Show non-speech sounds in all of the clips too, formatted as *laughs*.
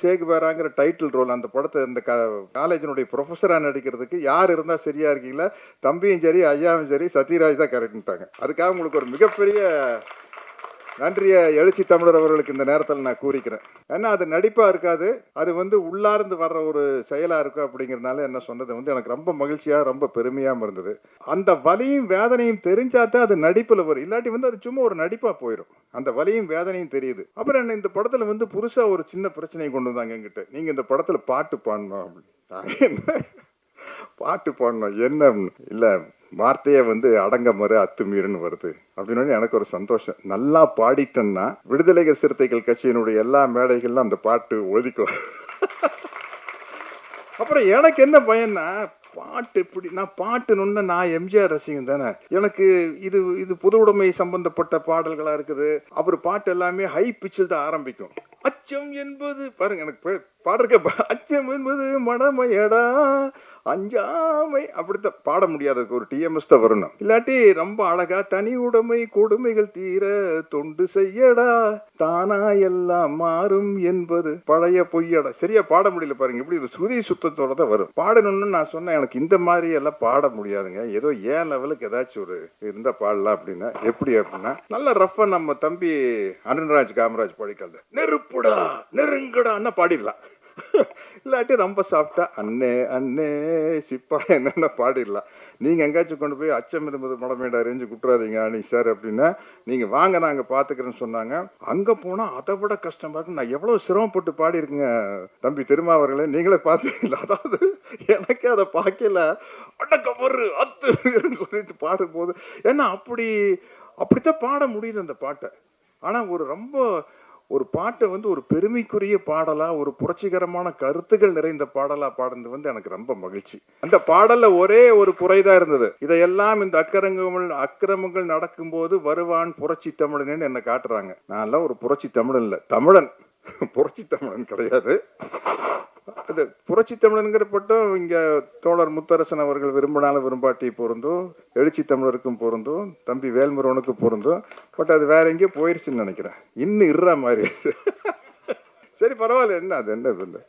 சேகுவேராங்கிற title role அந்த படத்தை இந்த காலேஜினுடைய ப்ரொஃபஸராக நடிக்கிறதுக்கு யார் இருந்தால் சரியா இருக்கீங்களா? தம்பியும் சரி ஐயாவும் சரி சத்யராஜ் தான் கரெக்டுட்டாங்க அதுக்காக உங்களுக்கு ஒரு மிகப்பெரிய நன்றியை எழுச்சி தமிழர் அவர்களுக்கு இந்த நேரத்தில் நான் கூறிக்கிறேன். ஏன்னா அது நடிப்பாக இருக்காது? அது வந்து உள்ளார்ந்து வர்ற ஒரு செயலாக இருக்கும் அப்படிங்கிறதுனால என்ன சொன்னது வந்து எனக்கு ரொம்ப மகிழ்ச்சியாக ரொம்ப பெருமையாகவும் இருந்தது. அந்த வலியும் வேதனையும் தெரிஞ்சாதான் அது நடிப்பில் வரும். இல்லாட்டி வந்து அது சும்மா ஒரு நடிப்பாக போயிடும் அந்த வலியும் வேதனையும் தெரியுது. அப்புறம் என்ன இந்த படத்தில் வந்து புதுசாக ஒரு சின்ன பிரச்சனையை கொண்டு வந்தாங்க என்கிட்ட. நீங்கள் இந்த படத்தில் பாட்டு பாடணும் அப்படின்னு என்ன? பாட்டு பாடணும் என்ன? இல்லை. வார்த்தையை வந்து அடங்க மறு அத்துமீறுன்னு வருது. அப்படின்னு எனக்கு ஒரு சந்தோஷம். நல்லா பாடிட்டேன்னா விடுதலைகள் சிறுத்தைகள் கட்சியினுடைய எல்லா மேடைகள்லாம் அந்த பாட்டு ஒதுக்கும் அப்புறம் எனக்கு என்ன பயன்னா பாட்டு இப்படி நான் பாட்டுன்னு நான் எம்ஜிஆர் ரசிகன் தானே. எனக்கு இது இது புது உடைமை சம்பந்தப்பட்ட பாடல்களா இருக்குது. அப்புறம் பாட்டு எல்லாமே ஹை பிச்சில் தான் ஆரம்பிக்கும். அச்சம் என்பது பாருங்க எனக்கு பாடுறக்க அச்சம் என்பது மடமையடா அஞ்சாமை. அப்படித்தான் பாட முடியாததுக்கு ஒரு டிஎம்எஸ் தான் வரணும். இல்லாட்டி ரொம்ப அழகா தனி உடைமை கொடுமைகள் தீர தொண்டு செய்யடா. தானா எல்லாம் மாறும் என்பது பழைய பொய்யடா. சரியா பாட முடியல பாருங்க இப்படி ஒரு சுதி சுத்தத்தோட தான் வரும். பாடணும்னு நான் சொன்னேன் எனக்கு இந்த மாதிரி எல்லாம் பாட முடியாதுங்க. ஏதோ ஏன் லெவலுக்கு ஏதாச்சும் ஒரு இருந்தா பாடலாம் அப்படின்னா எப்படி அப்படின்னா நல்ல ரஃபா நம்ம தம்பி அருண்ராஜ் காமராஜ் பாடிக்காது நெருப்புடா நெருங்கடான்னா பாடிடலாம். இல்லாட்டி ரொம்ப சாப்பிட்டா அண்ணே அண்ணே சிப்பா என்னென்ன பாடிடலாம். நீங்கள் எங்கேயாச்சும் கொண்டு போய் அச்சம் இருந்தது மடமேடா ரேஞ்சு குட்டுறாதீங்க அனி சார் அப்படின்னா நீங்கள் வாங்க நாங்கள் பார்த்துக்கிறேன்னு சொன்னாங்க. அங்கே போனால் அதை விட கஷ்டமாக இருக்கும் நான் எவ்வளோ சிரமப்பட்டு பாடியிருக்கேங்க. தம்பி திருமாவர்களே நீங்களே பார்த்தீங்களா அதாவது எனக்கே அதை பார்க்கல. அடக்கமரு அத்து சொல்லிட்டு பாடும்போது ஏன்னா அப்படி அப்படித்தான் பாட முடியுது அந்த பாட்டை. ஆனால் ஒரு ரொம்ப ஒரு பாட்டை வந்து ஒரு பெருமைக்குரிய பாடலா ஒரு புரட்சிகரமான கருத்துகள் நிறைந்த பாடலா பாடுறது வந்து எனக்கு ரொம்ப மகிழ்ச்சி. அந்த பாடல்ல ஒரே ஒரு குறைதான் இருந்தது. இதையெல்லாம் இந்த அக்கிரமங்கள் அக்கிரமங்கள் நடக்கும்போது வருவான் புரட்சி தமிழன் என்ன காட்டுறாங்க. நான் எல்லாம் ஒரு புரட்சி தமிழன் இல்ல. தமிழன். புரட்சி தமிழன் கிடையாது. அது புரட்சி தமிழனுங்கிற பட்டம் இங்கே தோழர் முத்தரசன் அவர்கள் விரும்பினாலும் விரும்பாட்டி பொருந்தும் எழுச்சி தமிழருக்கும் பொருந்தும் தம்பி வேல்முருகனுக்கு பொருந்தும். பட் அது வேற எங்கேயோ போயிருச்சுன்னு நினைக்கிறேன். இன்னும் இருற மாதிரி. சரி பரவாயில்ல என்ன அது என்ன இது?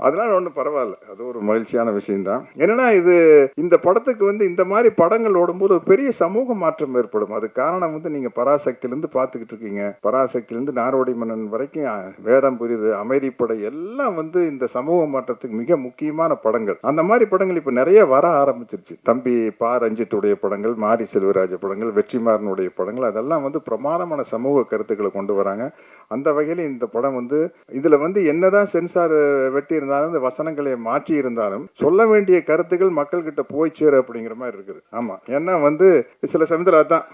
அதனால ஒன்றும் பரவாயில்ல. அது ஒரு மகிழ்ச்சியான விஷயம்தான். என்னன்னா இது இந்த படத்துக்கு வந்து இந்த மாதிரி படங்கள் ஓடும்போது ஒரு பெரிய சமூக மாற்றம் ஏற்படும். அது காரணம் வந்து நீங்கள் பராசக்தியிலேருந்து பார்த்துக்கிட்டு இருக்கீங்க. பராசக்தியிலேருந்து நாரோடி மன்னன் வரைக்கும் வேதம் புரியுது அமைதிப்படை எல்லாம் வந்து இந்த சமூக மாற்றத்துக்கு மிக முக்கியமான படங்கள். அந்த மாதிரி படங்கள் இப்போ நிறைய வர ஆரம்பிச்சிருச்சு. தம்பி பா. ரஞ்சித்துடைய படங்கள் மாரி செல்வராஜ படங்கள் வெற்றிமாறனுடைய படங்கள் அதெல்லாம் வந்து பிரமாதமான சமூக கருத்துக்களை கொண்டு வராங்க. அந்த வகையில் இந்த படம் வந்து இதுல வந்து என்னதான் சென்சார் வெட்டி இருந்தாலும் இந்த வசனங்களை மாற்றி இருந்தாலும் சொல்ல வேண்டிய கருத்துக்கள் மக்கள் கிட்ட போய் சேரு அப்படிங்கிற மாதிரி இருக்குது. ஆமா. ஏன்னா வந்து சில சமயத்தில் அதான்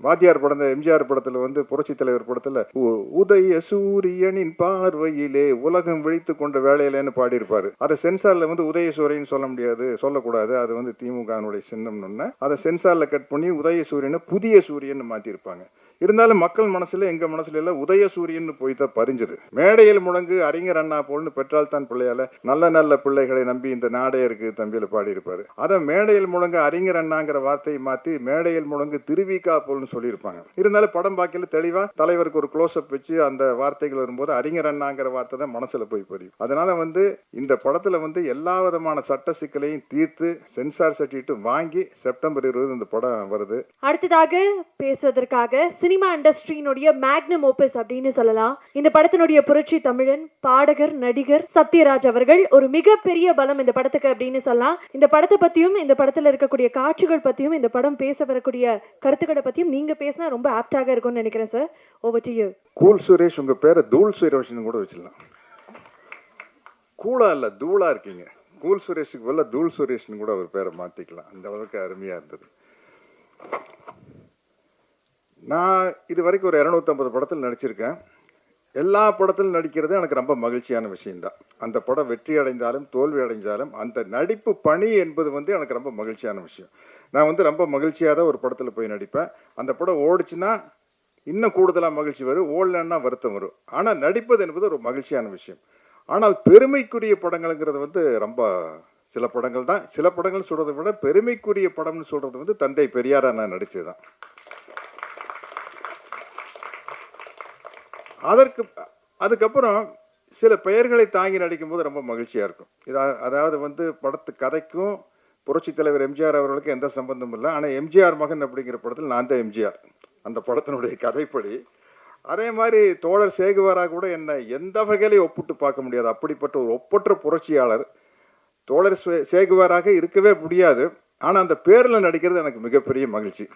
வாத்தியார் படம் இந்த எம்ஜிஆர் படத்துல வந்து புரட்சி தலைவர் படத்துல உ- உதய சூரியனின் பார்வையிலே உலகம் விழித்து கொண்ட வேலையிலேன்னு பாடியிருப்பாரு. அதை சென்சார்ல வந்து உதய சூரியன் சொல்ல முடியாது சொல்லக்கூடாது. அது வந்து திமுகனுடைய சின்னம்னு அதை சென்சார்ல கட் பண்ணி உதய சூரியனை புதிய சூரியன் மாற்றிருப்பாங்க இருந்தாலும் மக்கள் மனசுல எங்க மனசுல எல்லாம் உதய சூரியன் போய் தான் பறிஞ்சது மேடையில் முழங்கு அறிஞர் அண்ணா போல்னு பெற்றால் தான் பிள்ளையால நல்ல நல்ல பிள்ளைகளை நம்பி இந்த நாடே இருக்கு தம்பியில பாடியிருப்பாரு. அதை மேடையில் முழங்கு அறிஞர் அண்ணாங்கிற வார்த்தையை மாத்தி மேடையில் முழங்கு திருவிக்கா போல்னு சொல்லியிருப்பாங்க. இருந்தாலும் படம் பார்க்கல தெளிவா தலைவருக்கு ஒரு க்ளோஸ் அப் வச்சு அந்த வார்த்தைகள் வரும்போது அறிஞர் அண்ணாங்கிற வார்த்தை தான் மனசுல போய் பதியும். அதனால வந்து இந்த படத்துல வந்து எல்லா விதமான சட்ட சிக்கலையும் தீர்த்து சென்சார் சர்டிஃபிகேட் வாங்கி செப்டம்பர் இருபது இந்த படம் வருது. அடுத்ததாக பேசுவதற்காக சினிமா இண்டஸ்ட்ரியினுடைய மேக்னம் ஓபஸ் அப்படின்னு சொல்லலாம். இந்த படத்தினுடைய புரட்சி தமிழன் பாடகர் நடிகர் சத்யராஜ் அவர்கள் ஒரு மிகப்பெரிய பலம் இந்த படத்துக்கு அப்படின்னு சொல்லலாம். இந்த படத்தை பத்தியும் இந்த படத்துல இருக்கக்கூடிய காட்சிகள் பத்தியும் இந்த படம் பேச வரக்கூடிய கருத்துக்களை பத்தியும் நீங்க பேசினா ரொம்ப ஆப்டாக இருக்கும்னு நினைக்கிறேன் sir over to you cool Suresh உங்க பேரை தூள் சுரேஷ்னு கூட வச்சிடலாம். கூலா இல்ல தூளா இருக்கீங்க. கூல் சுரேஷுக்கு பதிலாக தூள் சுரேஷ்னு கூட அவர் பேரை மாத்திக்கலாம். அந்த அளவுக்கு அருமையா இருந்தது. நான் இது வரைக்கும் ஒரு 250 படத்தில் நடிச்சிருக்கேன். எல்லா படத்திலும் நடிக்கிறது எனக்கு ரொம்ப மகிழ்ச்சியான விஷயம்தான். அந்த படம் வெற்றி அடைந்தாலும் தோல்வி அடைஞ்சாலும் அந்த நடிப்பு பணி என்பது வந்து எனக்கு ரொம்ப மகிழ்ச்சியான விஷயம். நான் வந்து ரொம்ப மகிழ்ச்சியாக தான் ஒரு படத்தில் போய் நடிப்பேன். அந்த படம் ஓடிச்சுன்னா இன்னும் கூடுதலாக மகிழ்ச்சி வரும். ஓடலன்னா வருத்தம் வரும். ஆனால் நடிப்பது என்பது ஒரு மகிழ்ச்சியான விஷயம். ஆனால் பெருமைக்குரிய படங்கள்ங்கிறது வந்து ரொம்ப சில படங்கள் தான் சில படங்கள் சொல்றதை விட பெருமைக்குரிய படம்னு சொல்கிறது வந்து தந்தை பெரியாரா நான் நடித்தது தான் அதற்கு அதுக்கப்புறம் சில பெயர்களை தாங்கி நடிக்கும் போது ரொம்ப மகிழ்ச்சியாக இருக்கும். இதா அதாவது வந்து படத்து கதைக்கும் புரட்சி தலைவர் எம்ஜிஆர் அவர்களுக்கு எந்த சம்பந்தமும் இல்லை. ஆனால் எம்ஜிஆர் மகன் அப்படிங்கிற படத்தில் நான் தான் எம்ஜிஆர். அந்த படத்தினுடைய கதைப்படி. அதே மாதிரி தோழர் சேகுவாரா கூட என்னை எந்த வகையிலையும் ஒப்பிட்டு பார்க்க முடியாது. அப்படிப்பட்ட ஒரு ஒப்பற்ற புரட்சியாளர். தோழர் சே- சேகுவாராக இருக்கவே முடியாது. ஆனால் அந்த பேரில் நடிக்கிறது எனக்கு மிகப்பெரிய மகிழ்ச்சி.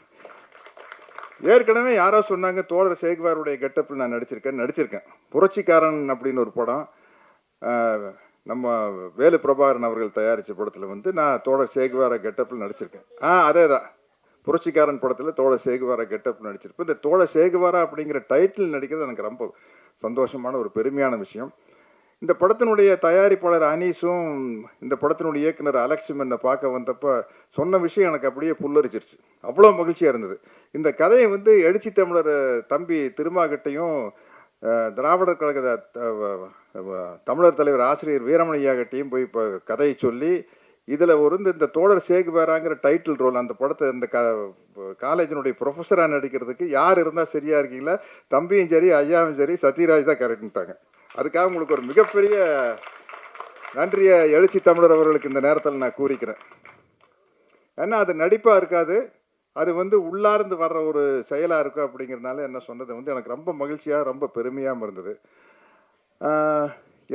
ஏற்கனவே யாரோ சொன்னாங்க தோழர் சேகுவாருடைய கெட்டப்பில் நான் நடிச்சிருக்கேன் நடிச்சிருக்கேன். புரட்சிக்காரன் அப்படின்னு ஒரு படம் நம்ம வேலு பிரபாகரன் அவர்கள் தயாரித்த படத்தில் வந்து நான் தோழர் சேகுவார கெட்டப்பில் நடிச்சிருக்கேன். ஆ அதே தான் புரட்சிக்காரன் படத்தில் தோழர் சேகுவாரா கெட்டப் நடிச்சிருப்பேன். இந்த தோழர் சேகுவாரா அப்படிங்கிற டைட்டில் நடிக்கிறது எனக்கு ரொம்ப சந்தோஷமான ஒரு பெருமையான விஷயம். இந்த படத்தினுடைய தயாரிப்பாளர் அனீஸும் இந்த படத்தினுடைய இயக்குனர் அலெக்ஸும் என்னை பார்க்க வந்தப்போ சொன்ன விஷயம் எனக்கு அப்படியே புல்லரிச்சிருச்சு. அவ்வளோ மகிழ்ச்சியாக இருந்தது. இந்த கதையை வந்து எழுச்சி தமிழர் தம்பி திருமாகிட்டையும் திராவிடர் கழக தமிழர் தலைவர் ஆசிரியர் வீரமணியா கிட்டையும் போய் இப்போ கதையை சொல்லி இதில் ஒரு இந்த- தோழர் சேகுவேராங்கிற டைட்டில் ரோல் அந்த படத்தை இந்த க காலேஜினுடைய ப்ரொஃபஸராக நடிக்கிறதுக்கு யார் இருந்தால் சரியாக இருக்கீங்களா? தம்பியும் சரி ஐயாவும் சரி சத்யராஜ் தான் கரெக்டுன்ட்டாங்க அதுக்காக உங்களுக்கு ஒரு மிகப்பெரிய நன்றியை எழுச்சி தமிழர் அவர்களுக்கு இந்த நேரத்தில் நான் கூறிக்கிறேன். ஏன்னா அது நடிப்பாக இருக்காது அது வந்து உள்ளார்ந்து வர்ற ஒரு செயலாக இருக்கும் அப்படிங்கிறதுனால என்ன சொன்னது வந்து எனக்கு ரொம்ப மகிழ்ச்சியாக ரொம்ப பெருமையாகவும் இருந்தது.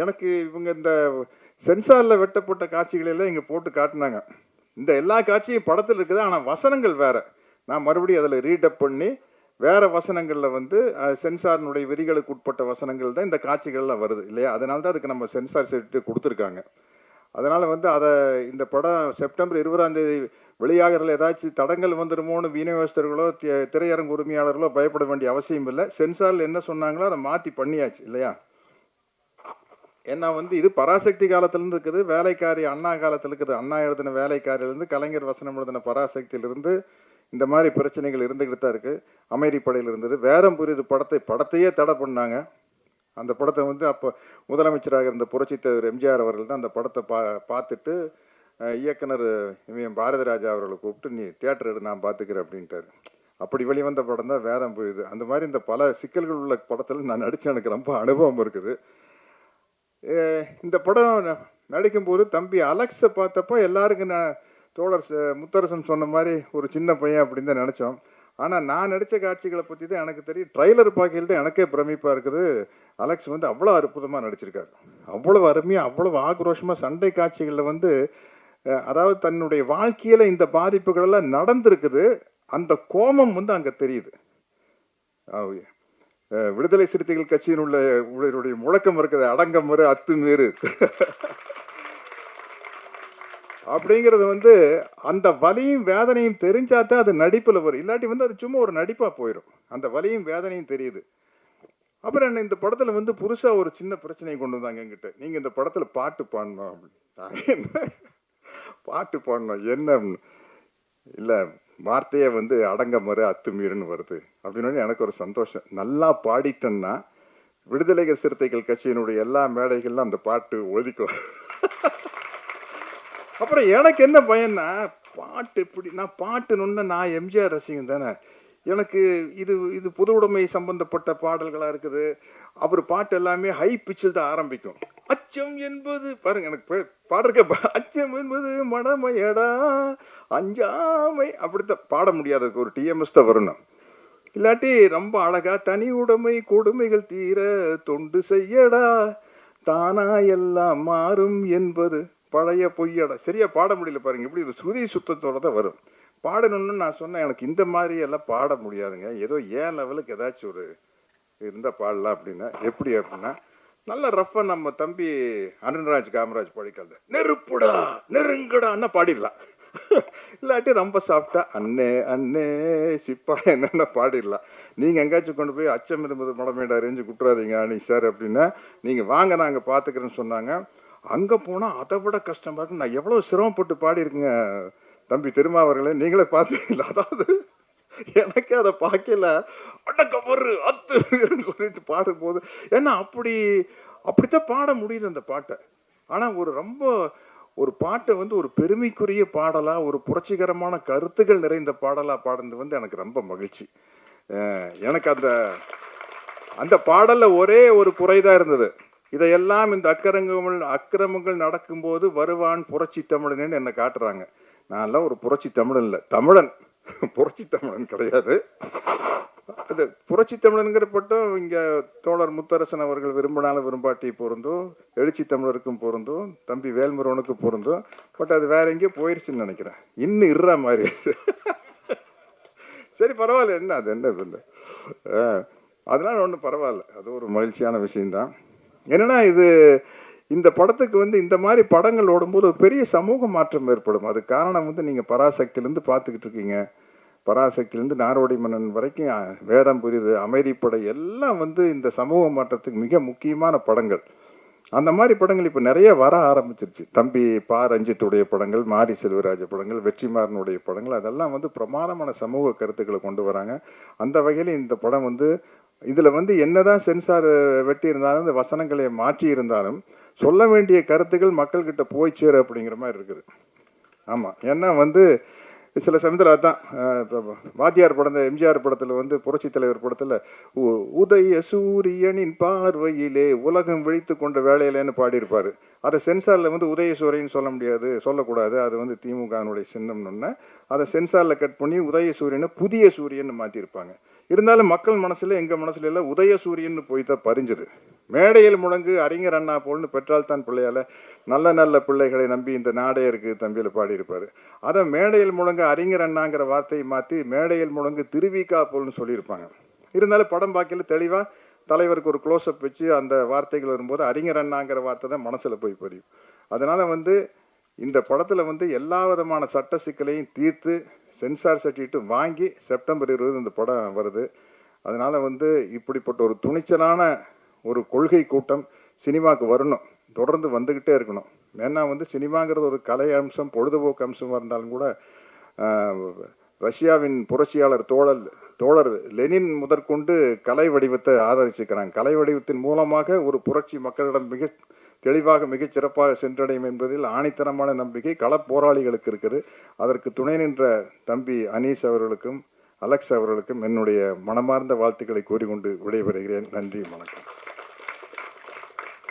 எனக்கு இவங்க இந்த சென்சாரில் வெட்டப்பட்ட காட்சிகளெல்லாம் இங்கே போட்டு காட்டினாங்க. இந்த எல்லா காட்சியும் படத்தில் இருக்குது ஆனால் வசனங்கள் வேறு. நான் மறுபடியும் அதில் ரீடப் பண்ணி வேற வசனங்களில் வந்து சென்சாரினுடைய விதிகளுக்கு உட்பட்ட வசனங்கள் தான் இந்த காட்சிகள்லாம் வருது இல்லையா? அதனால தான் அதுக்கு நம்ம சென்சார் செட்டு கொடுத்துருக்காங்க. அதனால் வந்து அதை இந்த படம் செப்டம்பர் இருபதாம் தேதி வெளியாகிறதுல ஏதாச்சும் தடங்கள் வந்துடுமோன்னு விநியோகஸ்தர்களோ திரையரங்கு உரிமையாளர்களோ பயப்பட வேண்டிய அவசியம் இல்லை. சென்சாரில் என்ன சொன்னாங்களோ அதை மாற்றி பண்ணியாச்சு இல்லையா? ஏன்னா வந்து இது பராசக்தி காலத்துலேருந்து இருக்குது வேலைக்காரி அண்ணா காலத்தில் இருக்குது அண்ணா எழுதின வேலைக்காரியிலேருந்து கலைஞர் வசனம் எழுதின பராசக்தியிலிருந்து இந்த மாதிரி பிரச்சனைகள் இருந்துக்கிட்டு தான் இருக்குது அமைதி படையில் இருந்தது. வேரம் புரியுது. படத்தை படத்தையே தடை பண்ணாங்க. அந்த படத்தை வந்து அப்போ முதலமைச்சராக இருந்த புரட்சித் தலைவர் எம்ஜிஆர் அவர்கள் தான் அந்த படத்தை பா பார்த்துட்டு இயக்குனர் இவன் பாரதி ராஜா அவர்களை கூப்பிட்டு நீ தியேட்டர் எடு நான் பார்த்துக்கிறேன் அப்படின்ட்டாரு. அப்படி வெளிவந்த படம் தான் வேரம் புரியுது. அந்த மாதிரி இந்த பல சிக்கல்கள் உள்ள படத்தில் நான் நடித்த எனக்கு ரொம்ப அனுபவம் இருக்குது. இந்த படம் ந- நடிக்கும்போது தம்பி அலெக்ஸை பார்த்தப்போ எல்லாருக்கும் நான் தோழர் ச- முத்தரசன் சொன்ன மாதிரி ஒரு சின்ன பையன் அப்படின்னு தான் நினச்சோம். ஆனால் நான் நடித்த காட்சிகளை பற்றி தான் எனக்கு தெரியும். ட்ரைலர் பார்க்கையில் தான் எனக்கே பிரமிப்பாக இருக்குது. அலெக்ஸ் வந்து அவ்வளோ அற்புதமாக நடிச்சிருக்காரு. அவ்வளோ அருமையாக அவ்வளோ ஆக்ரோஷமாக சண்டை காட்சிகளில் வந்து அதாவது தன்னுடைய வாழ்க்கையில் இந்த பாதிப்புகளெல்லாம் நடந்திருக்குது. அந்த கோபம் வந்து அங்கே தெரியுது. விடுதலை சிறுத்தைகள் கட்சியின் உள்ள உங்களுடைய முழக்கம் இருக்குது. அடங்கம் வரு அத்துமீறு. *laughs* அப்படிங்கிறது வந்து அந்த வலியும் வேதனையும் தெரிஞ்சாதான் அது நடிப்பில் வரும். இல்லாட்டி வந்து அது சும்மா ஒரு நடிப்பாக போயிடும் அந்த வலியும் வேதனையும் தெரியுது. அப்புறம் என்ன இந்த படத்தில் வந்து புதுசாக ஒரு சின்ன பிரச்சனையை கொண்டு வந்தாங்க என்கிட்ட. நீங்கள் இந்த படத்தில் பாட்டு பாடணும் அப்படின்னு. என்ன? பாட்டு பாடணும். என்ன? இல்லை வார்த்தையை வார்த்தையே வந்து அடங்க மறு அத்துமீறுன்னு வருது. அப்படின்னு எனக்கு ஒரு சந்தோஷம். நல்லா பாடிட்டேன்னா விடுதலை சிறுத்தைகள் கட்சியினுடைய எல்லா மேடைகள்லாம் அந்த பாட்டு ஒதுக்கும் அப்புறம் எனக்கு என்ன பயன்னா பாட்டு இப்படி நான் பாட்டுன்னு நான் எம்ஜிஆர் ரசிகன் தானே. எனக்கு இது இது புது உடைமை சம்பந்தப்பட்ட பாடல்களாக இருக்குது. அவர் பாட்டு எல்லாமே ஹை பிச்சில் தான் ஆரம்பிக்கும். அச்சம் என்பது பாருங்க எனக்கு பாடுறக்க அச்சம் என்பது மடமையடா அஞ்சாமை அப்படித்தான். பாட முடியாது ஒரு டிஎம்எஸ் தான் வரணும். இல்லாட்டி ரொம்ப அழகா தனி உடைமை கொடுமைகள் தீர தொண்டு செய்யடா தானா எல்லாம் மாறும் என்பது. பழைய பொய்யடா. சரியா பாட முடியல பாருங்க. இப்படி ஒரு ஸ்ருதி சுத்தத்தோடு தான் வரும். பாடணும்னு நான் சொன்னேன். எனக்கு இந்த மாதிரி எல்லாம் பாட முடியாதுங்க. ஏதோ ஏன் லெவலுக்கு ஏதாச்சும் ஒரு இருந்தால் பாடலாம் அப்படின்னா எப்படி அப்படின்னா நல்ல ரஃபாக நம்ம தம்பி அருண்ராஜ் காமராஜ் படிக்கிறது நெருப்புடா நெருங்குடான்னா பாடிடலாம். இல்லாட்டி ரொம்ப சாஃப்டா அண்ணே அண்ணே சிப்பா என்னென்ன பாடிடலாம். நீங்கள் எங்கேயாச்சும் கொண்டு போய் அச்சம் இருந்தது மடமேடா ரேஞ்சு குட்டுறாதீங்க அனி சார் அப்படின்னா நீங்கள் வாங்க நாங்கள் பார்த்துக்கிறேன்னு சொன்னாங்க. அங்கே போனால் அதை விட கஷ்டமாக இருக்கும் நான் எவ்வளோ சிரமப்பட்டு பாடியிருக்கேங்க தம்பி திருமாவர்களே. நீங்களே பார்த்தீங்களா? அதாவது எனக்கு அதை பார்க்கல. அடக்க ஒரு அத்து சொல்லிட்டு பாடும்போது ஏன்னா அப்படி அப்படித்தான் பாட முடியுது அந்த பாட்டை. ஆனால் ஒரு ரொம்ப ஒரு பாட்டை வந்து ஒரு பெருமைக்குரிய பாடலாக ஒரு புரட்சிகரமான கருத்துக்கள் நிறைந்த பாடலாக பாடுறது வந்து எனக்கு ரொம்ப மகிழ்ச்சி. எனக்கு அந்த அந்த பாடலில் ஒரே ஒரு குறைதான் இருந்தது. இதையெல்லாம் இந்த அக்கிரமங்கள் அக்கிரமங்கள் நடக்கும்போது வருவான் புரட்சி தமிழன் என்னை காட்டுறாங்க. நான்லாம் ஒரு புரட்சி தமிழன் இல்லை. தமிழன். புரட்சி தமிழன் கிடையாது. அது புரட்சி தமிழனுங்கிற பட்டம் இங்கே தோழர் முத்தரசன் அவர்கள் விரும்பினாலும் விரும்பாட்டி பொருந்தும் எழுச்சி தமிழருக்கும் பொருந்தும் தம்பி வேல்முருகனுக்கு பொருந்தும். பட் அது வேற எங்கேயோ போயிடுச்சுன்னு நினைக்கிறேன். இன்னும் இருற மாதிரி. சரி பரவாயில்ல. என்ன அது என்ன இல்லை அதனால ஒன்றும் பரவாயில்ல. அது ஒரு மகிழ்ச்சியான விஷயம்தான். என்னன்னா இது இந்த படத்துக்கு வந்து இந்த மாதிரி படங்கள் ஓடும்போது ஒரு பெரிய சமூக மாற்றம் ஏற்படும். அது காரணம் வந்து நீங்கள் பராசக்தியிலேருந்து பார்த்துக்கிட்டு இருக்கீங்க. பராசக்தியிலேருந்து நாரோடி மன்னன் வரைக்கும் வேதம் புரியுது அமைதிப்படை எல்லாம் வந்து இந்த சமூக மாற்றத்துக்கு மிக முக்கியமான படங்கள். அந்த மாதிரி படங்கள் இப்போ நிறைய வர ஆரம்பிச்சிருச்சு. தம்பி பா. ரஞ்சித்துடைய படங்கள் மாரி செல்வராஜ படங்கள் வெற்றிமாறனுடைய படங்கள் அதெல்லாம் வந்து பிரமாதமான சமூக கருத்துக்களை கொண்டு வராங்க. அந்த வகையில் இந்த படம் வந்து இதில் வந்து என்னதான் சென்சார் வெட்டி இருந்தாலும் இந்த வசனங்களை மாற்றி இருந்தாலும் சொல்ல வேண்டிய கருத்துக்கள் மக்கள்கிட்ட போய் சேரு அப்படிங்கிற மாதிரி இருக்குது. ஆமாம் ஏன்னா வந்து சில சமயத்தில் அதான் வாத்தியார் படம் எம்ஜிஆர் படத்தில் வந்து புரட்சி தலைவர் படத்தில் உதய சூரியனின் பார்வையிலே உலகம் விழித்து கொண்ட வேலையிலேன்னு பாடியிருப்பார். அதை சென்சாரில் வந்து உதயசூரியன் சொல்ல முடியாது சொல்லக்கூடாது. அது வந்து திமுகனுடைய சின்னம்னு அதை சென்சாரில் கட் பண்ணி உதயசூரியனை புதிய சூரியன் மாற்றிருப்பாங்க இருந்தாலும் மக்கள் மனசில் எங்கள் மனசுல எல்லாம் உதயசூரியன் போய் தான் பறிஞ்சது. மேடையில் முழங்கு அறிஞர் அண்ணா போல்னு பெற்றால் தான் பிள்ளையால நல்ல நல்ல பிள்ளைகளை நம்பி இந்த நாடே இருக்கு தம்பியில் பாடியிருப்பார். அதை மேடையில் முழங்கு அறிஞர் அண்ணாங்கிற வார்த்தையை மாற்றி மேடையில் முழங்கு திருவிக்கா போல்னு சொல்லியிருப்பாங்க. இருந்தாலும் படம் பார்க்கல தெளிவாக தலைவருக்கு ஒரு க்ளோஸ்அப் வச்சு அந்த வார்த்தைகள் வரும்போது அறிஞர் அண்ணாங்கிற வார்த்தை தான் மனசில் போய் புரியும். அதனால் வந்து இந்த படத்தில் வந்து எல்லா விதமான சட்ட சிக்கலையும் தீர்த்து சென்சார் சர்டிஃபிகேட் வாங்கி செப்டம்பர் இருபது இந்த படம் வருது. அதனால் வந்து இப்படிப்பட்ட ஒரு துணிச்சலான ஒரு கொள்கை கூட்டம் சினிமாவுக்கு வரணும். தொடர்ந்து வந்துக்கிட்டே இருக்கணும். ஏன்னா வந்து சினிமாங்கிறது ஒரு கலை அம்சம் பொழுதுபோக்கு அம்சமாக இருந்தாலும் கூட ரஷ்யாவின் புரட்சியாளர் தோழல் தோழர் லெனின் முதற்கொண்டு கலை வடிவத்தை ஆதரிச்சுக்கிறாங்க கலை வடிவத்தின் மூலமாக ஒரு புரட்சி மக்களிடம் மிக தெளிவாக மிகச் சிறப்பாக சென்றடையும் என்பதில் ஆணித்தனமான நம்பிக்கை களப்போராளிகளுக்கு இருக்குது. அதற்கு துணை நின்ற தம்பி அனீஸ் அவர்களுக்கும் அலெக்ஸ் அவர்களுக்கும் என்னுடைய மனமார்ந்த வாழ்த்துக்களை கூறிக்கொண்டு விடைபெறுகிறேன். நன்றி வணக்கம்.